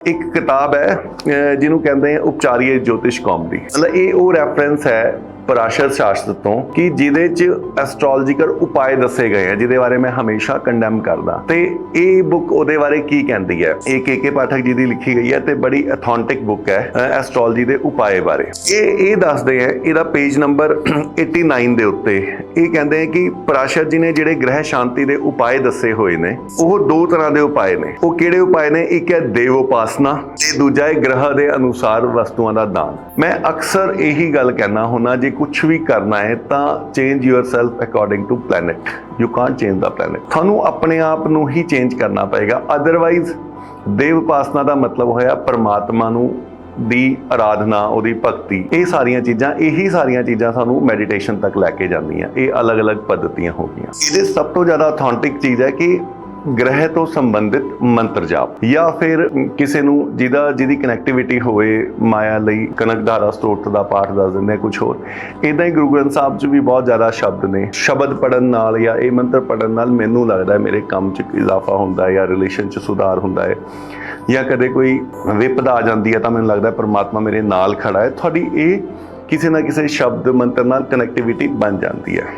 ਇੱਕ ਕਿਤਾਬ ਹੈ ਜਿਹਨੂੰ ਕਹਿੰਦੇ ਆ ਉਪਚਾਰੀਏ ਜੋਤਿਸ਼ ਕੌਮ ਦੀ ਮਤਲਬ ਇਹ ਉਹ ਰੈਫਰੈਂਸ ਹੈ ਪਰਾਸ਼ਰ ਸ਼ਾਸਤਰ ਤੋਂ ਕਿ ਜਿਹਦੇ ਚ ਐਸਟ੍ਰੋਲੋਜੀਕਲ ਉਪਾਏ ਦੱਸੇ ਗਏ ਆ, ਜਿਹਦੇ ਬਾਰੇ ਮੈਂ ਹਮੇਸ਼ਾ ਕੰਡੈਮ ਕਰਦਾ। ਤੇ ਇਹ ਬੁੱਕ ਉਹਦੇ ਬਾਰੇ ਕੀ ਕਹਿੰਦੀ ਹੈ? ਇਹ ਕੇ ਕੇ ਪਾਠਕ ਜੀ ਦੀ ਲਿਖੀ ਗਈ ਹੈ ਤੇ ਬੜੀ ਅਥੈਂਟਿਕ ਬੁੱਕ ਹੈ ਐਸਟ੍ਰੋਲੋਜੀ ਦੇ ਉਪਾਏ ਬਾਰੇ। ਇਹ ਇਹ ਦੱਸਦੇ ਆ ਇਹਦਾ ਪੇਜ ਨੰਬਰ 89 ਦੇ ਉੱਤੇ। ਇਹ ਕਹਿੰਦੇ ਆ ਕਿ ਪਰਾਸ਼ਰ ਜੀ ਨੇ ਜਿਹੜੇ ਗ੍ਰਹਿ ਸ਼ਾਂਤੀ ਦੇ ਉਪਾਏ ਦੱਸੇ ਹੋਏ ਨੇ, ਉਹ ਦੋ ਤਰ੍ਹਾਂ ਦੇ ਉਪਾਏ ਨੇ। ਉਹ ਕਿਹੜੇ ਉਪਾਏ ਨੇ? ਇੱਕ ਹੈ ਦੇਵ ਉਪਾਸਨਾ ਤੇ ਦੂਜਾ ਹੈ ਗ੍ਰਹ ਦੇ ਅਨੁਸਾਰ ਵਸਤੂਆਂ ਦਾ ਦਾਨ। ਮੈਂ ਅਕਸਰ ਇਹੀ ਗੱਲ ਕਹਿਣਾ ਹੁੰਦਾ ਜੇ ਕੁਝ ਵੀ ਕਰਨਾ ਹੈ ਤਾਂ change yourself according to planet you can't change the planet ਤੁਹਾਨੂੰ ਆਪਣੇ ਆਪ ਨੂੰ ਹੀ ਚੇਂਜ ਕਰਨਾ ਪਏਗਾ। ਅਦਰਵਾਈਜ਼ ਦੇਵ ਉਪਾਸਨਾ ਦਾ ਮਤਲਬ ਹੋਇਆ ਪਰਮਾਤਮਾ ਨੂੰ ਦੀ ਆਰਾਧਨਾ ਉਹਦੀ ਭਗਤੀ। ਇਹ ਸਾਰੀਆਂ ਚੀਜ਼ਾਂ, ਇਹੀ ਸਾਰੀਆਂ ਚੀਜ਼ਾਂ ਸਾਨੂੰ ਮੈਡੀਟੇਸ਼ਨ ਤੱਕ ਲੈ ਕੇ ਜਾਂਦੀਆਂ। ਇਹ ਅਲੱਗ-ਅਲੱਗ ਪद्धਤੀਆਂ ਹੋ ਗਈਆਂ। ਇਹਦੇ ਸਭ ਤੋਂ ਜ਼ਿਆਦਾ ਅਥੈਂਟਿਕ ਚੀਜ਼ ਹੈ ਕਿ ਗ੍ਰਹਿ ਤੋਂ ਸੰਬੰਧਿਤ ਮੰਤਰ ਜਾਪ ਜਾਂ ਫਿਰ ਕਿਸੇ ਨੂੰ ਜਿਹਦਾ ਜਿਹਦੀ ਕਨੈਕਟੀਵਿਟੀ ਹੋਵੇ, ਮਾਇਆ ਲਈ ਕਨਕਧਾਰਾ ਸਤੋਤ ਦਾ ਪਾਠ ਦੱਸ ਦਿੰਦੇ ਕੁਝ ਹੋਰ। ਇਦਾਂ ਹੀ ਗੁਰੂ ਗ੍ਰੰਥ ਸਾਹਿਬ 'ਚ ਵੀ ਬਹੁਤ ਜ਼ਿਆਦਾ ਸ਼ਬਦ ਨੇ। ਸ਼ਬਦ ਪੜਨ ਨਾਲ ਜਾਂ ਇਹ ਮੰਤਰ ਪੜਨ ਨਾਲ ਮੈਨੂੰ ਲੱਗਦਾ ਹੈ ਮੇਰੇ ਕੰਮ 'ਚ ਇਜ਼ਾਫਾ ਹੁੰਦਾ ਹੈ ਜਾਂ ਰਿਲੇਸ਼ਨ 'ਚ ਸੁਧਾਰ ਹੁੰਦਾ ਹੈ। ਜਾਂ ਕਦੇ ਕੋਈ ਵਿਪਦਾ ਆ ਜਾਂਦੀ ਹੈ ਤਾਂ ਮੈਨੂੰ ਲੱਗਦਾ ਪਰਮਾਤਮਾ ਮੇਰੇ ਨਾਲ ਖੜਾ ਹੈ। ਤੁਹਾਡੀ ਇਹ ਕਿਸੇ ਨਾ ਕਿਸੇ ਸ਼ਬਦ ਮੰਤਰ ਨਾਲ ਕਨੈਕਟੀਵਿਟੀ ਬਣ ਜਾਂਦੀ ਹੈ।